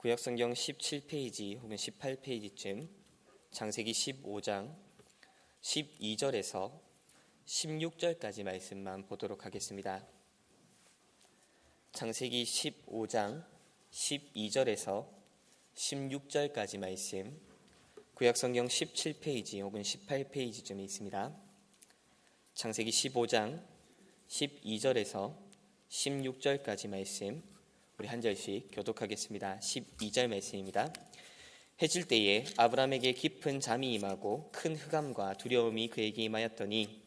구약성경 17페이지 혹은 18페이지쯤 창세기 15장 12절에서 16절까지 말씀만 보도록 하겠습니다. 창세기 15장 12절에서 16절까지 말씀 구약성경 17페이지 혹은 18페이지쯤에 있습니다. 창세기 15장 12절에서 16절까지 말씀 우리 한 절씩 교독하겠습니다. 12절 말씀입니다. 해질 때에 아브라함에게 깊은 잠이 임하고 큰 흑암과 두려움이 그에게 임하였더니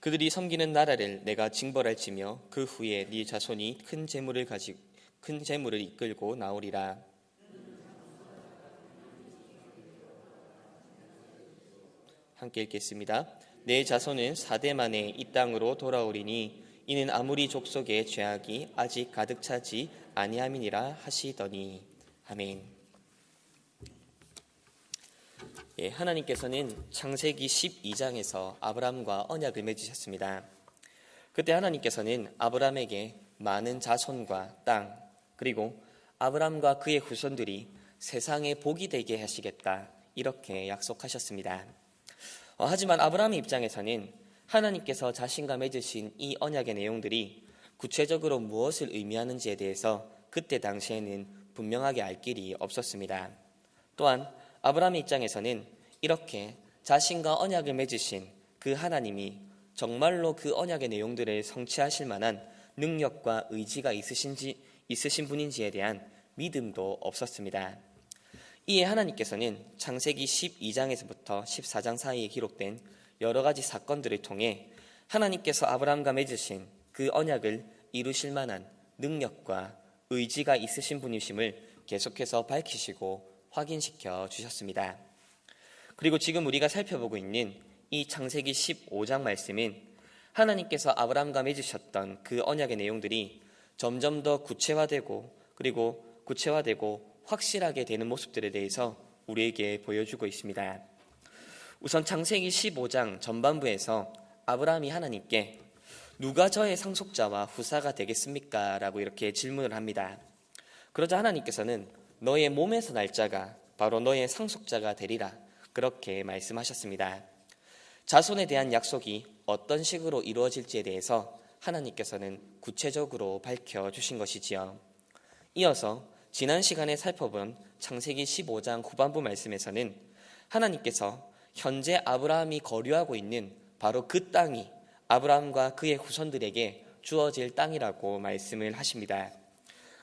그들이 섬기는 나라를 내가 징벌할지며 그 후에 네 자손이 큰 재물을 가지 큰 재물을 이끌고 나오리라. 함께 읽겠습니다. 내 자손은 사대 만에 이 땅으로 돌아오리니 이는 아무리 족속의 죄악이 아직 가득 차지 아니함이니라 하시더니 아멘. 예, 하나님께서는 창세기 12장에서 아브라함과 언약을 맺으셨습니다. 그때 하나님께서는 아브라함에게 많은 자손과 땅 그리고 아브라함과 그의 후손들이 세상에 복이 되게 하시겠다 이렇게 약속하셨습니다. 어, 하지만 아브라함의 입장에서는 하나님께서 자신과 맺으신 이 언약의 내용들이 구체적으로 무엇을 의미하는지에 대해서 그때 당시에는 분명하게 알 길이 없었습니다. 또한 아브라함의 입장에서는 이렇게 자신과 언약을 맺으신 그 하나님이 정말로 그 언약의 내용들을 성취하실 만한 능력과 의지가 있으신지 있으신 분인지에 대한 믿음도 없었습니다. 이에 하나님께서는 창세기 12장에서부터 14장 사이에 기록된 여러 가지 사건들을 통해 하나님께서 아브라함과 맺으신 그 언약을 이루실 만한 능력과 의지가 있으신 분이심을 계속해서 밝히시고 확인시켜 주셨습니다. 그리고 지금 우리가 살펴보고 있는 이 창세기 15장 말씀은 하나님께서 아브라함과 맺으셨던 그 언약의 내용들이 점점 더 구체화되고 그리고 구체화되고 확실하게 되는 모습들에 대해서 우리에게 보여주고 있습니다. 우선 창세기 15장 전반부에서 아브라함이 하나님께 누가 저의 상속자와 후사가 되겠습니까? 라고 이렇게 질문을 합니다. 그러자 하나님께서는 너의 몸에서 날 자가 바로 너의 상속자가 되리라. 그렇게 말씀하셨습니다. 자손에 대한 약속이 어떤 식으로 이루어질지에 대해서 하나님께서는 구체적으로 밝혀 주신 것이지요. 이어서 지난 시간에 살펴본 창세기 15장 후반부 말씀에서는 하나님께서 현재 아브라함이 거류하고 있는 바로 그 땅이 아브라함과 그의 후손들에게 주어질 땅이라고 말씀을 하십니다.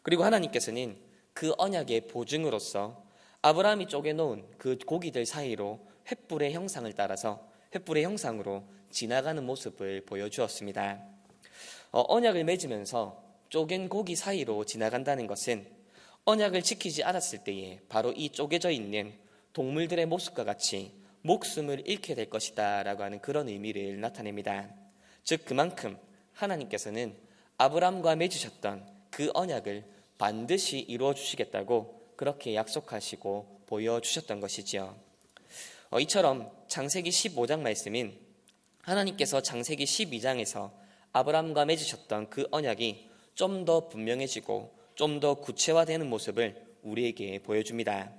그리고 하나님께서는 그 언약의 보증으로서 아브라함이 쪼개놓은 그 고기들 사이로 횃불의 형상을 따라서 횃불의 형상으로 지나가는 모습을 보여주었습니다. 어, 언약을 맺으면서 쪼갠 고기 사이로 지나간다는 것은 언약을 지키지 않았을 때에 바로 이 쪼개져 있는 동물들의 모습과 같이 목숨을 잃게 될 것이다 라고 하는 그런 의미를 나타냅니다. 즉 그만큼 하나님께서는 아브람과 맺으셨던 그 언약을 반드시 이루어 주시겠다고 그렇게 약속하시고 보여주셨던 것이지요. 어, 이처럼 장세기 15장 말씀인 하나님께서 장세기 12장에서 아브람과 맺으셨던 그 언약이 좀 더 분명해지고 좀 더 구체화되는 모습을 우리에게 보여줍니다.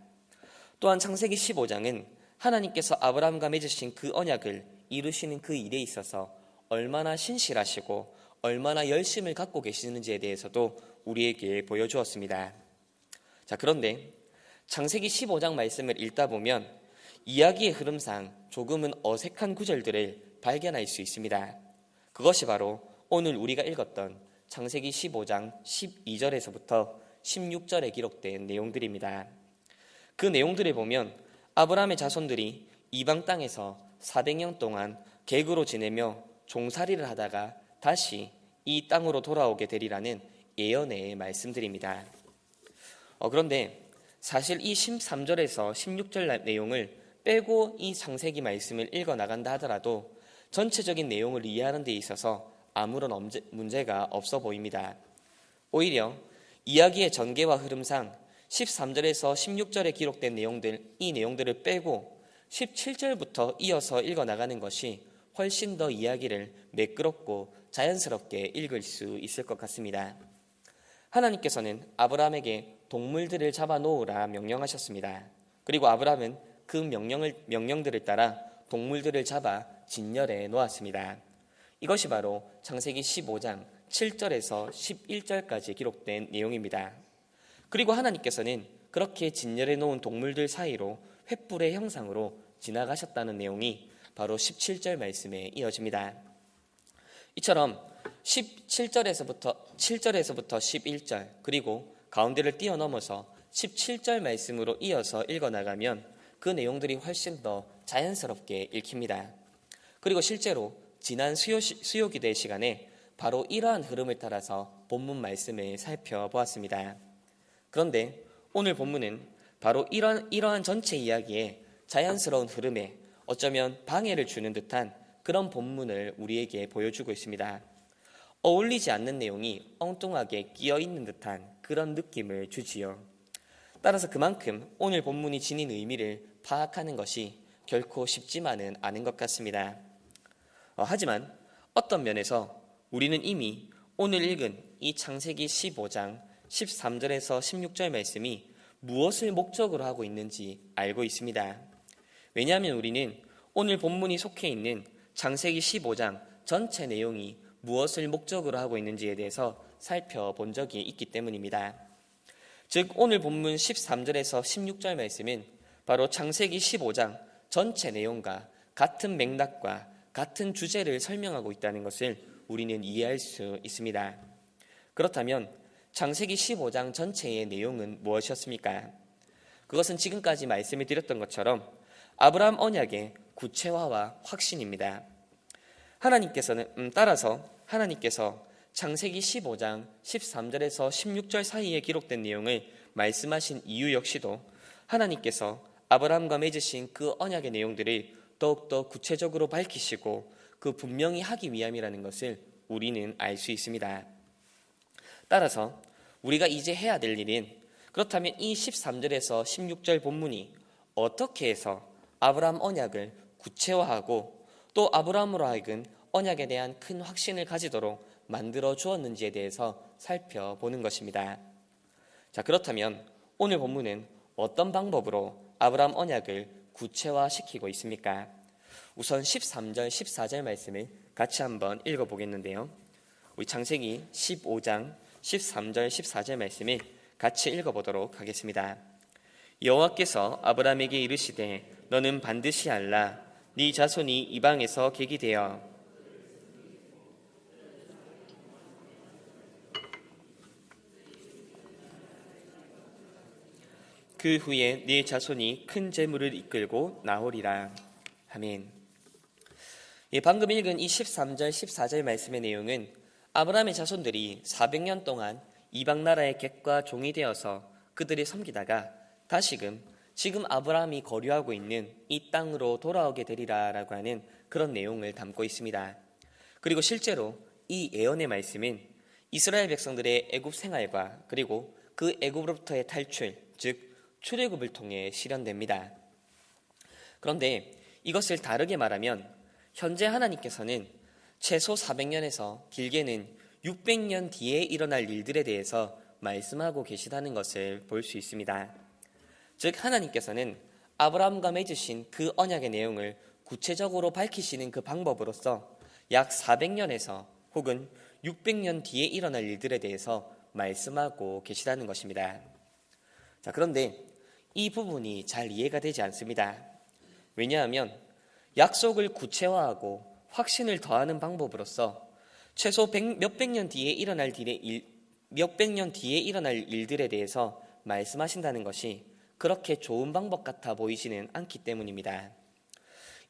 또한 창세기 15장은 하나님께서 아브라함과 맺으신 그 언약을 이루시는 그 일에 있어서 얼마나 신실하시고 얼마나 열심을 갖고 계시는지에 대해서도 우리에게 보여주었습니다. 자, 그런데 창세기 15장 말씀을 읽다 보면 이야기의 흐름상 조금은 어색한 구절들을 발견할 수 있습니다. 그것이 바로 오늘 우리가 읽었던 창세기 15장 12절에서부터 16절에 기록된 내용들입니다. 그 내용들을 보면 아브라함의 자손들이 이방 땅에서 400년 동안 객으로 지내며 종살이를 하다가 다시 이 땅으로 돌아오게 되리라는 예언의 말씀들입니다. 어, 그런데 사실 이 13절에서 16절 내용을 빼고 이 창세기 말씀을 읽어 나간다 하더라도 전체적인 내용을 이해하는 데 있어서 아무런 문제가 없어 보입니다. 오히려 이야기의 전개와 흐름상 13절에서 16절에 기록된 내용들, 이 내용들을 빼고 17절부터 이어서 읽어 나가는 것이 훨씬 더 이야기를 매끄럽고 자연스럽게 읽을 수 있을 것 같습니다. 하나님께서는 아브라함에게 동물들을 잡아 놓으라 명령하셨습니다. 그리고 아브라함은 그 명령을 명령들을 따라 동물들을 잡아 진열해 놓았습니다. 이것이 바로 창세기 15장 7절에서 11절까지 기록된 내용입니다. 그리고 하나님께서는 그렇게 진열해 놓은 동물들 사이로 횃불의 형상으로 지나가셨다는 내용이 바로 17절 말씀에 이어집니다. 이처럼 17절에서부터 7절에서부터 11절 그리고 가운데를 뛰어넘어서 17절 말씀으로 이어서 읽어 나가면 그 내용들이 훨씬 더 자연스럽게 읽힙니다. 그리고 실제로 지난 수요, 수요 기대 시간에 바로 이러한 흐름을 따라서 본문 말씀을 살펴보았습니다. 그런데 오늘 본문은 바로 이런, 이러한 전체 이야기에 자연스러운 흐름에 어쩌면 방해를 주는 듯한 그런 본문을 우리에게 보여주고 있습니다. 어울리지 않는 내용이 엉뚱하게 끼어 있는 듯한 그런 느낌을 주지요. 따라서 그만큼 오늘 본문이 지닌 의미를 파악하는 것이 결코 쉽지만은 않은 것 같습니다. 어, 하지만 어떤 면에서 우리는 이미 오늘 읽은 이 창세기 15장 13절에서 16절 말씀이 무엇을 목적으로 하고 있는지 알고 있습니다. 왜냐하면 우리는 오늘 본문이 속해 있는 창세기 15장 전체 내용이 무엇을 목적으로 하고 있는지에 대해서 살펴본 적이 있기 때문입니다. 즉 오늘 본문 13절에서 16절 말씀은 바로 창세기 15장 전체 내용과 같은 맥락과 같은 주제를 설명하고 있다는 것을 우리는 이해할 수 있습니다. 그렇다면 창세기 15장 전체의 내용은 무엇이었습니까? 그것은 지금까지 말씀을 드렸던 것처럼 아브라함 언약의 구체화와 확신입니다. 하나님께서는 음, 따라서 하나님께서 창세기 15장 13절에서 16절 사이에 기록된 내용을 말씀하신 이유 역시도 하나님께서 아브라함과 맺으신 그 언약의 내용들을 더욱더 구체적으로 밝히시고 그 분명히 하기 위함이라는 것을 우리는 알 수 있습니다. 따라서 우리가 이제 해야 될 일은 그렇다면 이 13절에서 16절 본문이 어떻게 해서 아브라함 언약을 구체화하고 또 아브라함으로 하여금 언약에 대한 큰 확신을 가지도록 만들어 주었는지에 대해서 살펴보는 것입니다. 자, 그렇다면 오늘 본문은 어떤 방법으로 아브라함 언약을 구체화시키고 있습니까? 우선 13절, 14절 말씀을 같이 한번 읽어 보겠는데요. 우리 창세기 15장 13절, 14절 말씀을 같이 읽어 보도록 하겠습니다. 여호와께서 아브라함에게 이르시되 너는 반드시 알라 네 자손이 이방에서 객이 되어 그 후에 네 자손이 큰 재물을 이끌고 나오리라. 아멘. 예, 방금 읽은 이 13절, 14절 말씀의 내용은 아브라함의 자손들이 400년 동안 이방 나라의 객과 종이 되어서 그들이 섬기다가 다시금 지금 아브라함이 거류하고 있는 이 땅으로 돌아오게 되리라라고 하는 그런 내용을 담고 있습니다. 그리고 실제로 이 예언의 말씀은 이스라엘 백성들의 애굽 생활과 그리고 그 애굽으로부터의 탈출, 즉 출애굽을 통해 실현됩니다. 그런데 이것을 다르게 말하면 현재 하나님께서는 최소 400년에서 길게는 600년 뒤에 일어날 일들에 대해서 말씀하고 계시다는 것을 볼 수 있습니다. 즉 하나님께서는 아브라함과 맺으신 그 언약의 내용을 구체적으로 밝히시는 그 방법으로서 약 400년에서 혹은 600년 뒤에 일어날 일들에 대해서 말씀하고 계시다는 것입니다. 자, 그런데 이 부분이 잘 이해가 되지 않습니다. 왜냐하면 약속을 구체화하고 확신을 더하는 방법으로서 최소 몇백 년 뒤에 일어날 일, 몇백 년 뒤에 일어날 일들에 대해서 말씀하신다는 것이 그렇게 좋은 방법 같아 보이지는 않기 때문입니다.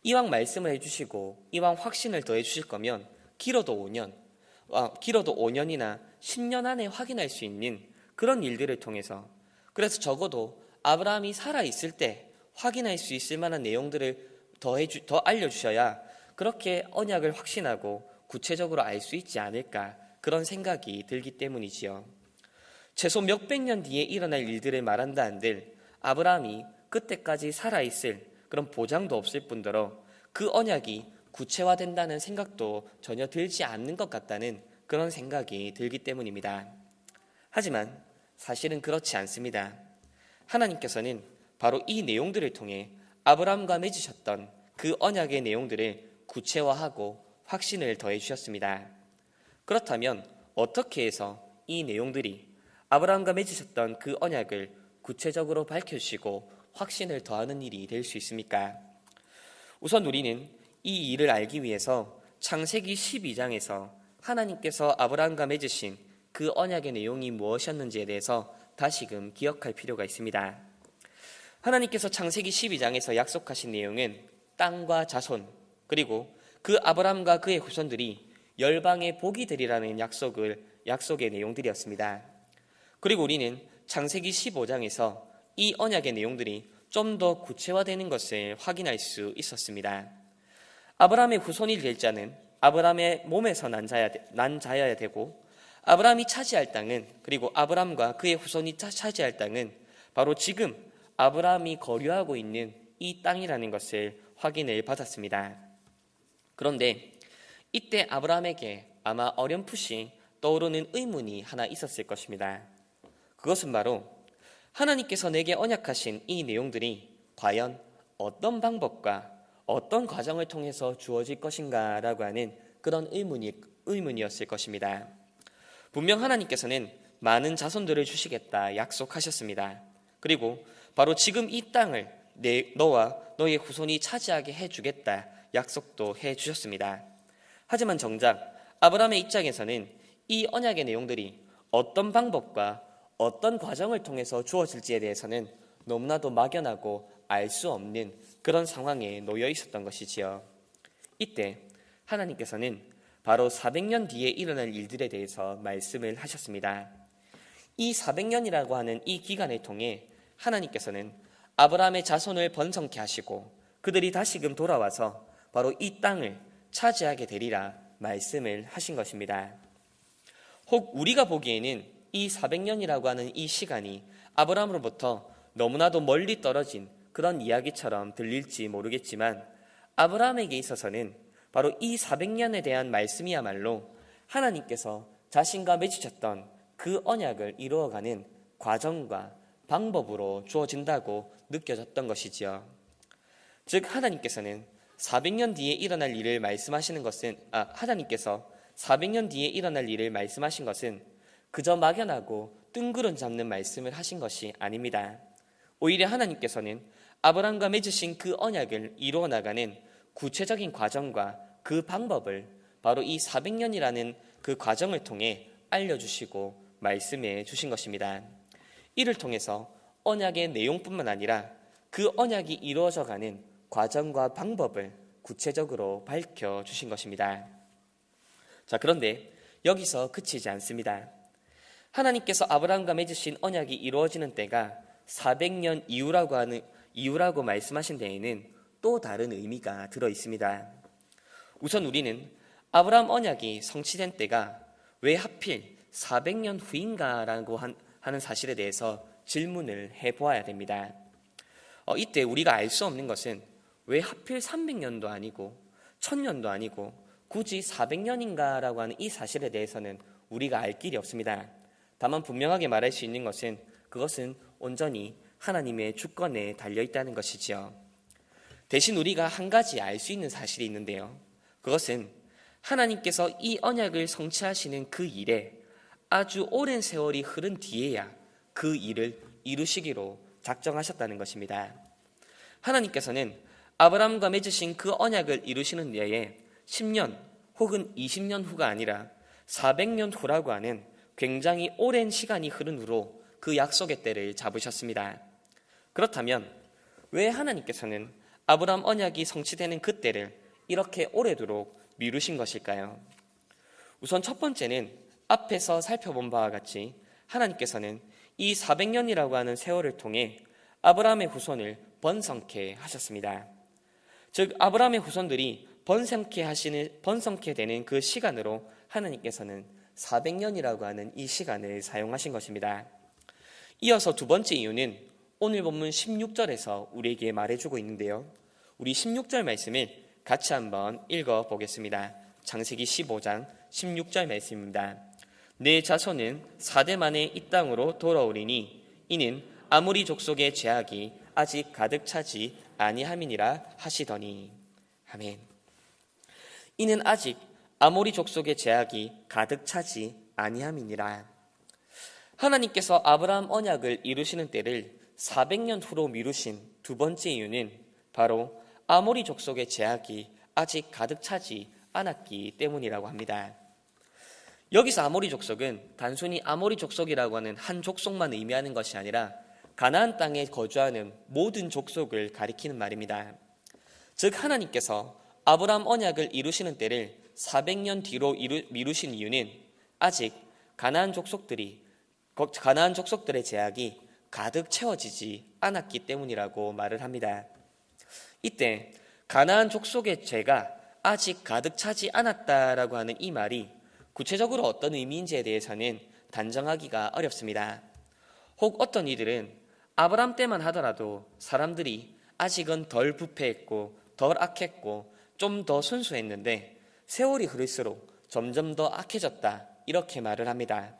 이왕 말씀을 해주시고 이왕 확신을 더해 주실 거면 길어도 5년, 아, 길어도 5년이나 10년 안에 확인할 수 있는 그런 일들을 통해서 그래서 적어도 아브라함이 살아 있을 때 확인할 수 있을 만한 내용들을 더, 해 주, 더 알려주셔야 그렇게 언약을 확신하고 구체적으로 알 수 있지 않을까 그런 생각이 들기 때문이지요. 최소 몇백 년 뒤에 일어날 일들을 말한다 한들 아브라함이 그때까지 살아있을 그런 보장도 없을 뿐더러 그 언약이 구체화된다는 생각도 전혀 들지 않는 것 같다는 그런 생각이 들기 때문입니다. 하지만 사실은 그렇지 않습니다. 하나님께서는 바로 이 내용들을 통해 아브라함과 맺으셨던 그 언약의 내용들을 구체화하고 확신을 더해 주셨습니다. 그렇다면 어떻게 해서 이 내용들이 아브라함과 맺으셨던 그 언약을 구체적으로 밝혀주시고 확신을 더하는 일이 될 수 있습니까? 우선 우리는 이 일을 알기 위해서 창세기 12장에서 하나님께서 아브라함과 맺으신 그 언약의 내용이 무엇이었는지에 대해서 다시금 기억할 필요가 있습니다. 하나님께서 창세기 12장에서 약속하신 내용은 땅과 자손 그리고 그 아브라함과 그의 후손들이 열방의 복이 되리라는 약속을 약속의 내용들이었습니다. 그리고 우리는 창세기 15장에서 이 언약의 내용들이 좀 더 구체화되는 것을 확인할 수 있었습니다. 아브라함의 후손이 될 자는 아브라함의 몸에서 난, 자야, 난 자여야 되고 아브라함이 차지할 땅은 그리고 아브라함과 그의 후손이 차지할 땅은 바로 지금 아브라함이 거류하고 있는 이 땅이라는 것을 확인을 받았습니다. 그런데 이때 아브라함에게 아마 어렴풋이 떠오르는 의문이 하나 있었을 것입니다. 그것은 바로 하나님께서 내게 언약하신 이 내용들이 과연 어떤 방법과 어떤 과정을 통해서 주어질 것인가라고 하는 그런 의문이, 의문이었을 것입니다. 분명 하나님께서는 많은 자손들을 주시겠다 약속하셨습니다. 그리고 바로 지금 이 땅을 내, 너와 너의 후손이 차지하게 해주겠다 약속도 해주셨습니다. 하지만 정작 아브라함의 입장에서는 이 언약의 내용들이 어떤 방법과 어떤 과정을 통해서 주어질지에 대해서는 너무나도 막연하고 알 수 없는 그런 상황에 놓여 있었던 것이지요. 이때 하나님께서는 바로 400년 뒤에 일어날 일들에 대해서 말씀을 하셨습니다. 이 400년이라고 하는 이 기간을 통해 하나님께서는 아브라함의 자손을 번성케 하시고 그들이 다시금 돌아와서 바로 이 땅을 차지하게 되리라 말씀을 하신 것입니다. 혹 우리가 보기에는 이 400년이라고 하는 이 시간이 아브라함으로부터 너무나도 멀리 떨어진 그런 이야기처럼 들릴지 모르겠지만 아브라함에게 있어서는 바로 이 400년에 대한 말씀이야말로 하나님께서 자신과 맺으셨던 그 언약을 이루어가는 과정과 방법으로 주어진다고 느껴졌던 것이지요. 즉 하나님께서는 400년 뒤에 일어날 일을 말씀하시는 것은 아 하나님께서 400년 뒤에 일어날 일을 말씀하신 것은 그저 막연하고 뜬구름 잡는 말씀을 하신 것이 아닙니다. 오히려 하나님께서는 아브라함과 맺으신 그 언약을 이루어 나가는 구체적인 과정과 그 방법을 바로 이 400년이라는 그 과정을 통해 알려주시고 말씀해 주신 것입니다. 이를 통해서 언약의 내용뿐만 아니라 그 언약이 이루어져 가는 과정과 방법을 구체적으로 밝혀 주신 것입니다. 자, 그런데 여기서 그치지 않습니다. 하나님께서 아브라함과 맺으신 언약이 이루어지는 때가 400년 이후라고 하는 이후라고 말씀하신 데에는 또 다른 의미가 들어 있습니다. 우선 우리는 아브라함 언약이 성취된 때가 왜 하필 400년 후인가라고 하는 사실에 대해서 질문을 해 보아야 됩니다. 어, 이때 우리가 알 수 없는 것은 왜 하필 300년도 아니고 1000년도 아니고 굳이 400년인가라고 하는 이 사실에 대해서는 우리가 알 길이 없습니다. 다만 분명하게 말할 수 있는 것은 그것은 온전히 하나님의 주권에 달려 있다는 것이지요. 대신 우리가 한 가지 알 수 있는 사실이 있는데요. 그것은 하나님께서 이 언약을 성취하시는 그 일에 아주 오랜 세월이 흐른 뒤에야 그 일을 이루시기로 작정하셨다는 것입니다. 하나님께서는 아브라함과 맺으신 그 언약을 이루시는 데에 10년 혹은 20년 후가 아니라 400년 후라고 하는 굉장히 오랜 시간이 흐른 후로 그 약속의 때를 잡으셨습니다. 그렇다면 왜 하나님께서는 아브라함 언약이 성취되는 그 때를 이렇게 오래도록 미루신 것일까요? 우선 첫 번째는 앞에서 살펴본 바와 같이 하나님께서는 이 400년이라고 하는 세월을 통해 아브라함의 후손을 번성케 하셨습니다. 즉 아브라함의 후손들이 번성케 하시는 번성케 되는 그 시간으로 하나님께서는 400년이라고 하는 이 시간을 사용하신 것입니다. 이어서 두 번째 이유는 오늘 본문 16절에서 우리에게 말해주고 있는데요. 우리 16절 말씀을 같이 한번 읽어 보겠습니다. 창세기 15장 16절 말씀입니다. 내 자손은 사대 만에 이 땅으로 돌아오리니 이는 아무리 족속의 죄악이 아직 가득 차지 아니함이니라 하시더니 아멘. 이는 아직 아모리 족속의 제약이 가득 차지 아니함이니라. 하나님께서 아브라함 언약을 이루시는 때를 400년 후로 미루신 두 번째 이유는 바로 아모리 족속의 제약이 아직 가득 차지 않았기 때문이라고 합니다. 여기서 아모리 족속은 단순히 아모리 족속이라고 하는 한 족속만 의미하는 것이 아니라 가나안 땅에 거주하는 모든 족속을 가리키는 말입니다. 즉 하나님께서 아브라함 언약을 이루시는 때를 400년 뒤로 이루, 미루신 이유는 아직 가나안 족속들이 가나안 족속들의 제약이 가득 채워지지 않았기 때문이라고 말을 합니다. 이때 가나안 족속의 죄가 아직 가득 차지 않았다라고 하는 이 말이 구체적으로 어떤 의미인지에 대해서는 단정하기가 어렵습니다. 혹 어떤 이들은 아브람 때만 하더라도 사람들이 아직은 덜 부패했고 덜 악했고 좀 더 순수했는데 세월이 흐를수록 점점 더 악해졌다 이렇게 말을 합니다.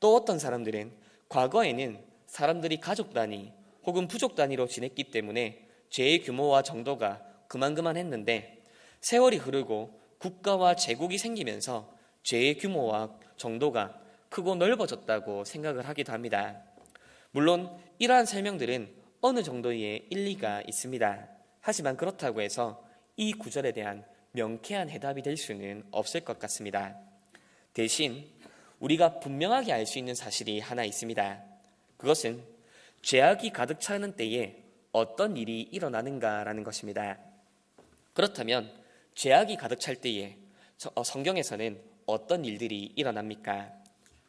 또 어떤 사람들은 과거에는 사람들이 가족 단위 혹은 부족 단위로 지냈기 때문에 죄의 규모와 정도가 그만그만했는데 세월이 흐르고 국가와 제국이 생기면서 죄의 규모와 정도가 크고 넓어졌다고 생각을 하기도 합니다. 물론 이러한 설명들은 어느 정도의 일리가 있습니다. 하지만 그렇다고 해서 이 구절에 대한 명쾌한 해답이 될 수는 없을 것 같습니다. 대신 우리가 분명하게 알 수 있는 사실이 하나 있습니다. 그것은 죄악이 가득 차는 때에 어떤 일이 일어나는가라는 것입니다. 그렇다면 죄악이 가득 찰 때에 어, 성경에서는 어떤 일들이 일어납니까?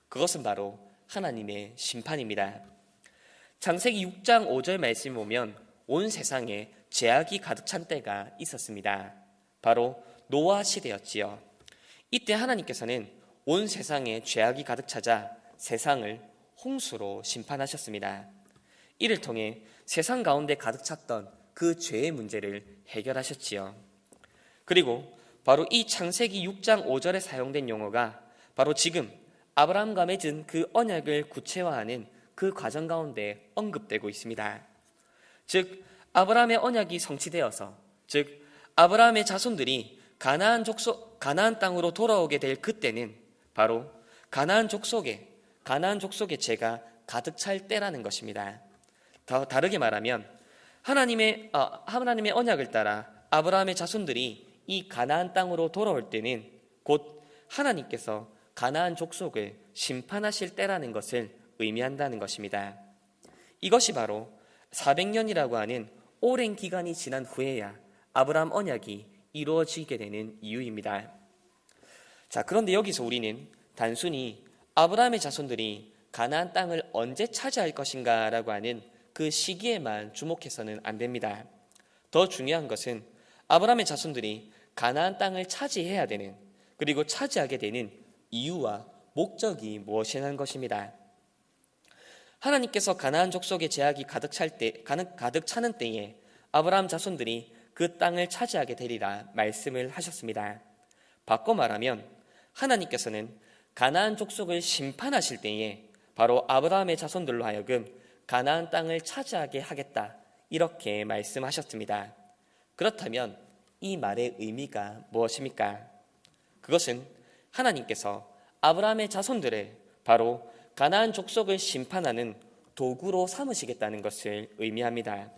그것은 바로 하나님의 심판입니다. 장세기 6장 5절 말씀 보면 온 세상에 죄악이 가득 찬 때가 있었습니다. 바로 노아 시대였지요. 이때 하나님께서는 온 세상에 죄악이 가득 차자 세상을 홍수로 심판하셨습니다. 이를 통해 세상 가운데 가득 찼던 그 죄의 문제를 해결하셨지요. 그리고 바로 이 창세기 6장 5절에 사용된 용어가 바로 지금 아브라함과 맺은 그 언약을 구체화하는 그 과정 가운데 언급되고 있습니다. 즉 아브라함의 언약이 성취되어서 즉 아브라함의 자손들이 가나안 족속 가나안 땅으로 돌아오게 될 그때는 바로 가나안 족속에 가나안 족속의 죄가 가득 찰 때라는 것입니다. 더 다르게 말하면 하나님의 아, 하나님의 언약을 따라 아브라함의 자손들이 이 가나안 땅으로 돌아올 때는 곧 하나님께서 가나안 족속을 심판하실 때라는 것을 의미한다는 것입니다. 이것이 바로 400년이라고 하는 오랜 기간이 지난 후에야 아브라함 언약이 이루어지게 되는 이유입니다. 자, 그런데 여기서 우리는 단순히 아브라함의 자손들이 가나안 땅을 언제 차지할 것인가라고 하는 그 시기에만 주목해서는 안 됩니다. 더 중요한 것은 아브라함의 자손들이 가나안 땅을 차지해야 되는 그리고 차지하게 되는 이유와 목적이 무엇이라는 것입니다. 하나님께서 가나안 족속의 제약이 가득 찰 때, 가득 차는 때에 아브라함 자손들이 그 땅을 차지하게 되리라 말씀을 하셨습니다. 바꿔 말하면 하나님께서는 가나안 족속을 심판하실 때에 바로 아브라함의 자손들로 하여금 가나안 땅을 차지하게 하겠다 이렇게 말씀하셨습니다. 그렇다면 이 말의 의미가 무엇입니까? 그것은 하나님께서 아브라함의 자손들을 바로 가나안 족속을 심판하는 도구로 삼으시겠다는 것을 의미합니다.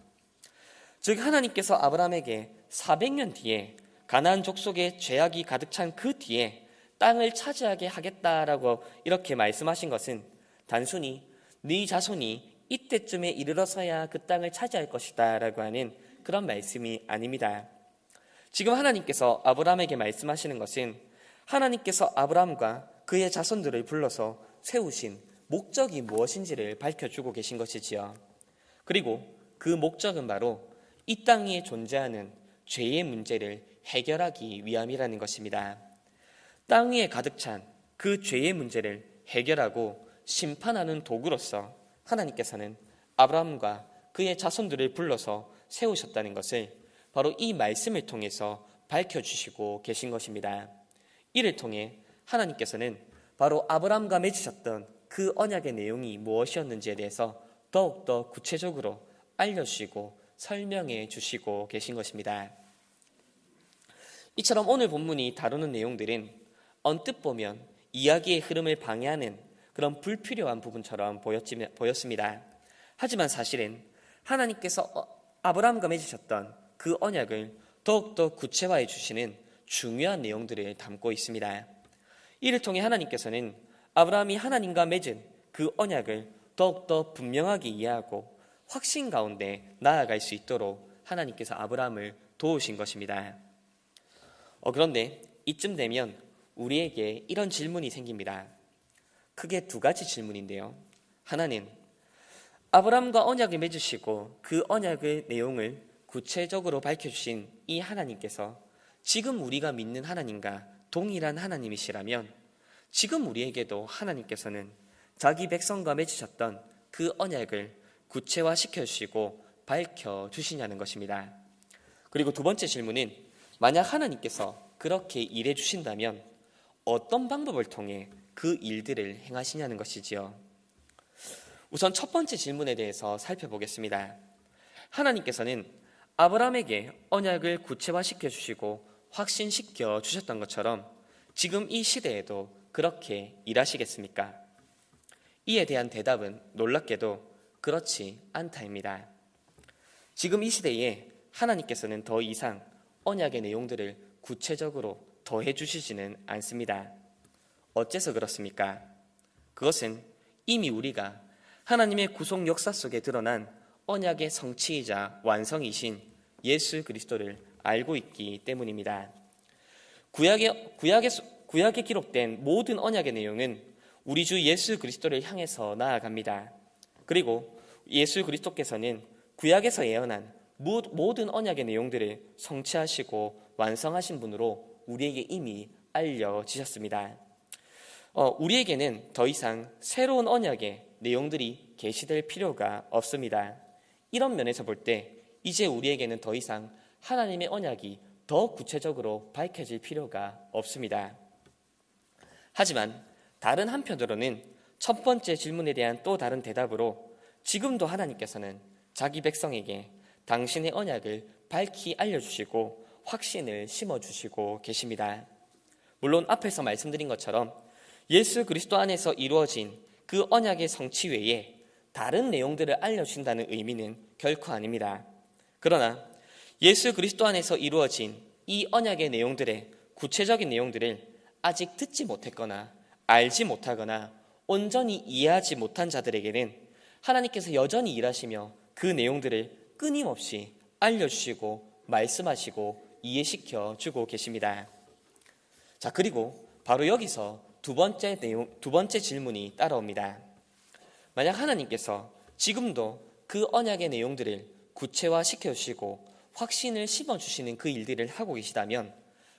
즉 하나님께서 아브라함에게 400년 뒤에 가나안 족속의 죄악이 가득 찬 그 뒤에 땅을 차지하게 하겠다라고 이렇게 말씀하신 것은 단순히 네 자손이 이때쯤에 이르러서야 그 땅을 차지할 것이다 라고 하는 그런 말씀이 아닙니다. 지금 하나님께서 아브라함에게 말씀하시는 것은 하나님께서 아브라함과 그의 자손들을 불러서 세우신 목적이 무엇인지를 밝혀주고 계신 것이지요. 그리고 그 목적은 바로 이 땅에 존재하는 죄의 문제를 해결하기 위함이라는 것입니다. 땅 위에 가득 찬 그 죄의 문제를 해결하고 심판하는 도구로서 하나님께서는 아브라함과 그의 자손들을 불러서 세우셨다는 것을 바로 이 말씀을 통해서 밝혀주시고 계신 것입니다. 이를 통해 하나님께서는 바로 아브라함과 맺으셨던 그 언약의 내용이 무엇이었는지에 대해서 더욱더 구체적으로 알려주시고 설명해 주시고 계신 것입니다. 이처럼 오늘 본문이 다루는 내용들은 언뜻 보면 이야기의 흐름을 방해하는 그런 불필요한 부분처럼 보였습니다. 하지만 사실은 하나님께서 어- 아브라함과 맺으셨던 그 언약을 더욱더 구체화해 주시는 중요한 내용들을 담고 있습니다. 이를 통해 하나님께서는 아브라함이 하나님과 맺은 그 언약을 더욱더 분명하게 이해하고 확신 가운데 나아갈 수 있도록 하나님께서 아브라함을 도우신 것입니다. 어, 그런데 이쯤 되면 우리에게 이런 질문이 생깁니다. 크게 두 가지 질문인데요. 하나는 아브라함과 언약을 맺으시고 그 언약의 내용을 구체적으로 밝혀주신 이 하나님께서 지금 우리가 믿는 하나님과 동일한 하나님이시라면 지금 우리에게도 하나님께서는 자기 백성과 맺으셨던 그 언약을 구체화시켜 주시고 밝혀 주시냐는 것입니다. 그리고 두 번째 질문은 만약 하나님께서 그렇게 일해 주신다면 어떤 방법을 통해 그 일들을 행하시냐는 것이지요. 우선 첫 번째 질문에 대해서 살펴보겠습니다. 하나님께서는 아브라함에게 언약을 구체화시켜 주시고 확신시켜 주셨던 것처럼 지금 이 시대에도 그렇게 일하시겠습니까? 이에 대한 대답은 놀랍게도 그렇지 않다입니다. 지금 이 시대에 하나님께서는 더 이상 언약의 내용들을 구체적으로 더해 주시지는 않습니다. 어째서 그렇습니까? 그것은 이미 우리가 하나님의 구속 역사 속에 드러난 언약의 성취이자 완성이신 예수 그리스도를 알고 있기 때문입니다. 구약에, 구약에, 구약에 기록된 모든 언약의 내용은 우리 주 예수 그리스도를 향해서 나아갑니다. 그리고 예수 그리스도께서는 구약에서 예언한 모- 모든 언약의 내용들을 성취하시고 완성하신 분으로 우리에게 이미 알려지셨습니다. 어, 우리에게는 더 이상 새로운 언약의 내용들이 계시될 필요가 없습니다. 이런 면에서 볼 때 이제 우리에게는 더 이상 하나님의 언약이 더 구체적으로 밝혀질 필요가 없습니다. 하지만 다른 한편으로는 첫 번째 질문에 대한 또 다른 대답으로 지금도 하나님께서는 자기 백성에게 당신의 언약을 밝히 알려주시고 확신을 심어주시고 계십니다. 물론 앞에서 말씀드린 것처럼 예수 그리스도 안에서 이루어진 그 언약의 성취 외에 다른 내용들을 알려주신다는 의미는 결코 아닙니다. 그러나 예수 그리스도 안에서 이루어진 이 언약의 내용들의 구체적인 내용들을 아직 듣지 못했거나 알지 못하거나 온전히 이해하지 못한 자들에게는 하나님께서 여전히 일하시며 그 내용들을 끊임없이 알려주시고 말씀하시고 이해시켜 주고 계십니다. 자, 그리고 바로 여기서 두 번째 내용, 두 번째 질문이 따라옵니다. 만약 하나님께서 지금도 그 언약의 내용들을 구체화 시켜 주시고 확신을 심어 주시는 그 일들을 하고 계시다면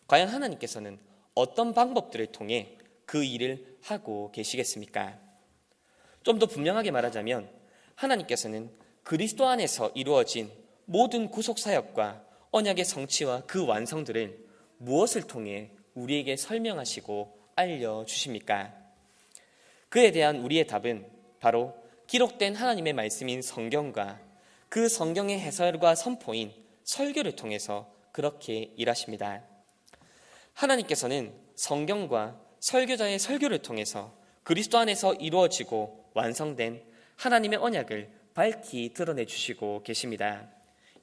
과연 하나님께서는 어떤 방법들을 통해 그 일을 하고 계시겠습니까? 좀 더 분명하게 말하자면 하나님께서는 그리스도 안에서 이루어진 모든 구속 사역과 언약의 성취와 그 완성들을 무엇을 통해 우리에게 설명하시고 알려 주십니까? 그에 대한 우리의 답은 바로 기록된 하나님의 말씀인 성경과 그 성경의 해설과 선포인 설교를 통해서 그렇게 일하십니다. 하나님께서는 성경과 설교자의 설교를 통해서 그리스도 안에서 이루어지고 완성된 하나님의 언약을 밝히 드러내 주시고 계십니다.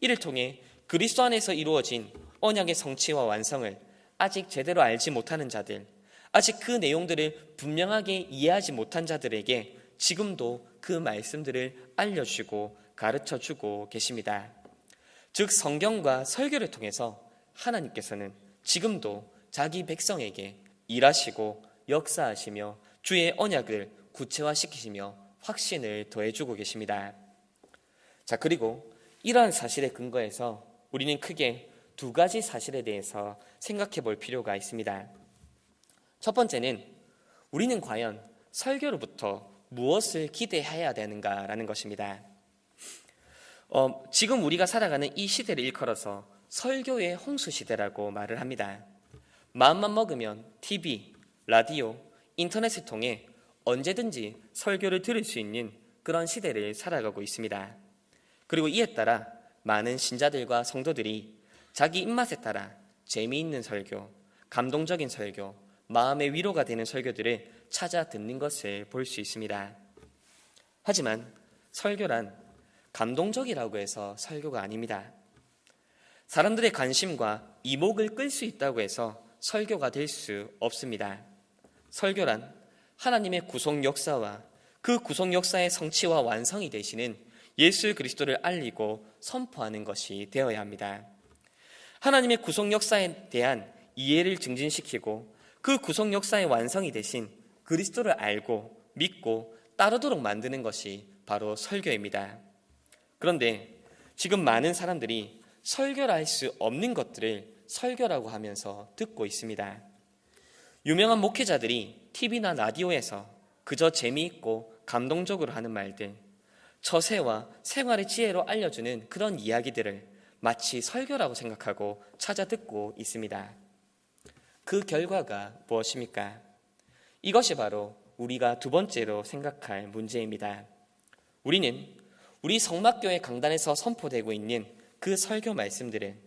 이를 통해 그리스도 안에서 이루어진 언약의 성취와 완성을 아직 제대로 알지 못하는 자들, 아직 그 내용들을 분명하게 이해하지 못한 자들에게 지금도 그 말씀들을 알려주고 가르쳐 주고 계십니다. 즉, 성경과 설교를 통해서 하나님께서는 지금도 자기 백성에게 일하시고 역사하시며 주의 언약을 구체화시키시며 확신을 더해주고 계십니다. 자, 그리고 이러한 사실에 근거해서 우리는 크게 두 가지 사실에 대해서 생각해 볼 필요가 있습니다. 첫 번째는 우리는 과연 설교로부터 무엇을 기대해야 되는가라는 것입니다. 어, 지금 우리가 살아가는 이 시대를 일컬어서 설교의 홍수 시대라고 말을 합니다. 마음만 먹으면 TV, 라디오, 인터넷을 통해 언제든지 설교를 들을 수 있는 그런 시대를 살아가고 있습니다. 그리고 이에 따라 많은 신자들과 성도들이 자기 입맛에 따라 재미있는 설교, 감동적인 설교, 마음의 위로가 되는 설교들을 찾아 듣는 것을 볼 수 있습니다. 하지만 설교란 감동적이라고 해서 설교가 아닙니다. 사람들의 관심과 이목을 끌 수 있다고 해서 설교가 될 수 없습니다. 설교란 하나님의 구속 역사와 그 구속 역사의 성취와 완성이 되시는 예수 그리스도를 알리고 선포하는 것이 되어야 합니다. 하나님의 구속 역사에 대한 이해를 증진시키고 그 구속 역사의 완성이 되신 그리스도를 알고 믿고 따르도록 만드는 것이 바로 설교입니다. 그런데 지금 많은 사람들이 설교라 할수 없는 것들을 설교라고 하면서 듣고 있습니다. 유명한 목회자들이 TV나 라디오에서 그저 재미있고 감동적으로 하는 말들, 처세와 생활의 지혜로 알려주는 그런 이야기들을 마치 설교라고 생각하고 찾아 듣고 있습니다. 그 결과가 무엇입니까? 이것이 바로 우리가 두 번째로 생각할 문제입니다. 우리는 우리 성막교회 강단에서 선포되고 있는 그 설교 말씀들은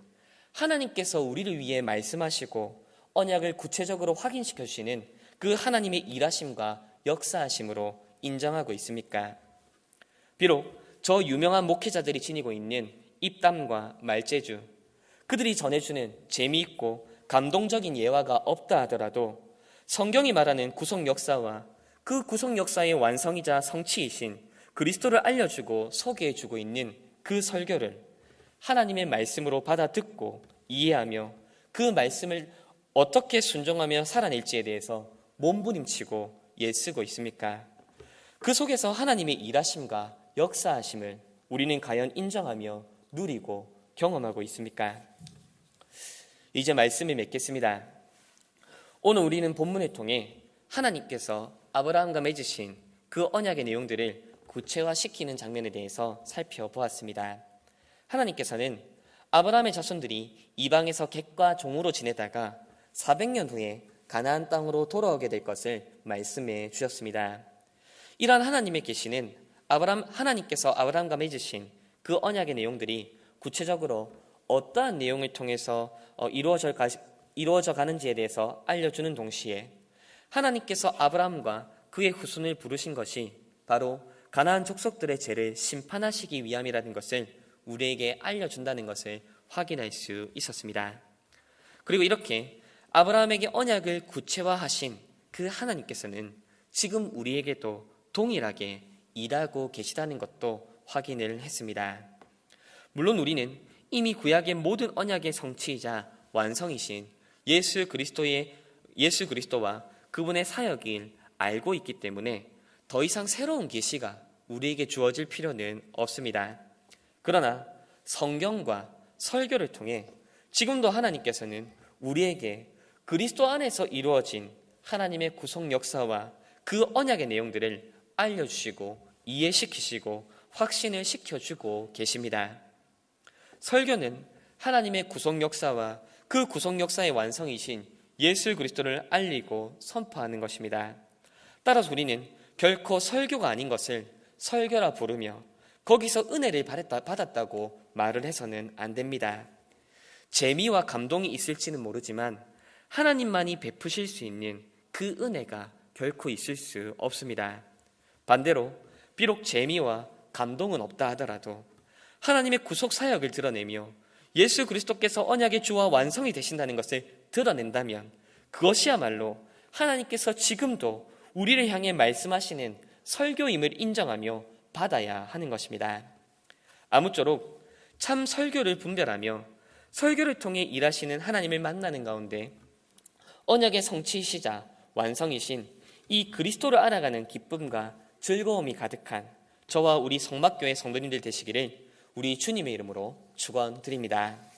하나님께서 우리를 위해 말씀하시고 언약을 구체적으로 확인시켜 주시는 그 하나님의 일하심과 역사하심으로 인정하고 있습니까? 비록 저 유명한 목회자들이 지니고 있는 입담과 말재주, 그들이 전해주는 재미있고 감동적인 예화가 없다 하더라도 성경이 말하는 구속 역사와 그 구속 역사의 완성이자 성취이신 그리스도를 알려주고 소개해주고 있는 그 설교를 하나님의 말씀으로 받아 듣고 이해하며 그 말씀을 어떻게 순종하며 살아낼지에 대해서 몸부림치고 애쓰고 있습니까? 그 속에서 하나님의 일하심과 역사하심을 우리는 과연 인정하며 누리고 경험하고 있습니까? 이제 말씀을 맺겠습니다. 오늘 우리는 본문을 통해 하나님께서 아브라함과 맺으신 그 언약의 내용들을 구체화시키는 장면에 대해서 살펴보았습니다. 하나님께서는 아브라함의 자손들이 이방에서 객과 종으로 지내다가 400년 후에 가나안 땅으로 돌아오게 될 것을 말씀해 주셨습니다. 이러한 하나님의 계시는 아브라함 하나님께서 아브라함과 맺으신 그 언약의 내용들이 구체적으로 어떠한 내용을 통해서 어, 이루어져, 가, 이루어져 가는지에 대해서 알려주는 동시에 하나님께서 아브라함과 그의 후손을 부르신 것이 바로 가나안 족속들의 죄를 심판하시기 위함이라는 것을 우리에게 알려준다는 것을 확인할 수 있었습니다. 그리고 이렇게 아브라함에게 언약을 구체화하신 그 하나님께서는 지금 우리에게도 동일하게 일하고 계시다는 것도 확인을 했습니다. 물론 우리는 이미 구약의 모든 언약의 성취이자 완성이신 예수 그리스도의 예수 그리스도와 그분의 사역을 알고 있기 때문에 더 이상 새로운 계시가 우리에게 주어질 필요는 없습니다. 그러나 성경과 설교를 통해 지금도 하나님께서는 우리에게 그리스도 안에서 이루어진 하나님의 구속 역사와 그 언약의 내용들을 알려주시고 이해시키시고 확신을 시켜주고 계십니다. 설교는 하나님의 구속 역사와 그 구속 역사의 완성이신 예수 그리스도를 알리고 선포하는 것입니다. 따라서 우리는 결코 설교가 아닌 것을 설교라 부르며 거기서 은혜를 받았다고 말을 해서는 안 됩니다. 재미와 감동이 있을지는 모르지만 하나님만이 베푸실 수 있는 그 은혜가 결코 있을 수 없습니다. 반대로 비록 재미와 감동은 없다 하더라도 하나님의 구속 사역을 드러내며 예수 그리스도께서 언약의 주와 완성이 되신다는 것을 드러낸다면 그것이야말로 하나님께서 지금도 우리를 향해 말씀하시는 설교임을 인정하며 받아야 하는 것입니다. 아무쪼록 참 설교를 분별하며 설교를 통해 일하시는 하나님을 만나는 가운데 언약의 성취시자 완성이신 이 그리스도를 알아가는 기쁨과 즐거움이 가득한 저와 우리 성막교회 성도님들 되시기를 우리 주님의 이름으로 축원드립니다.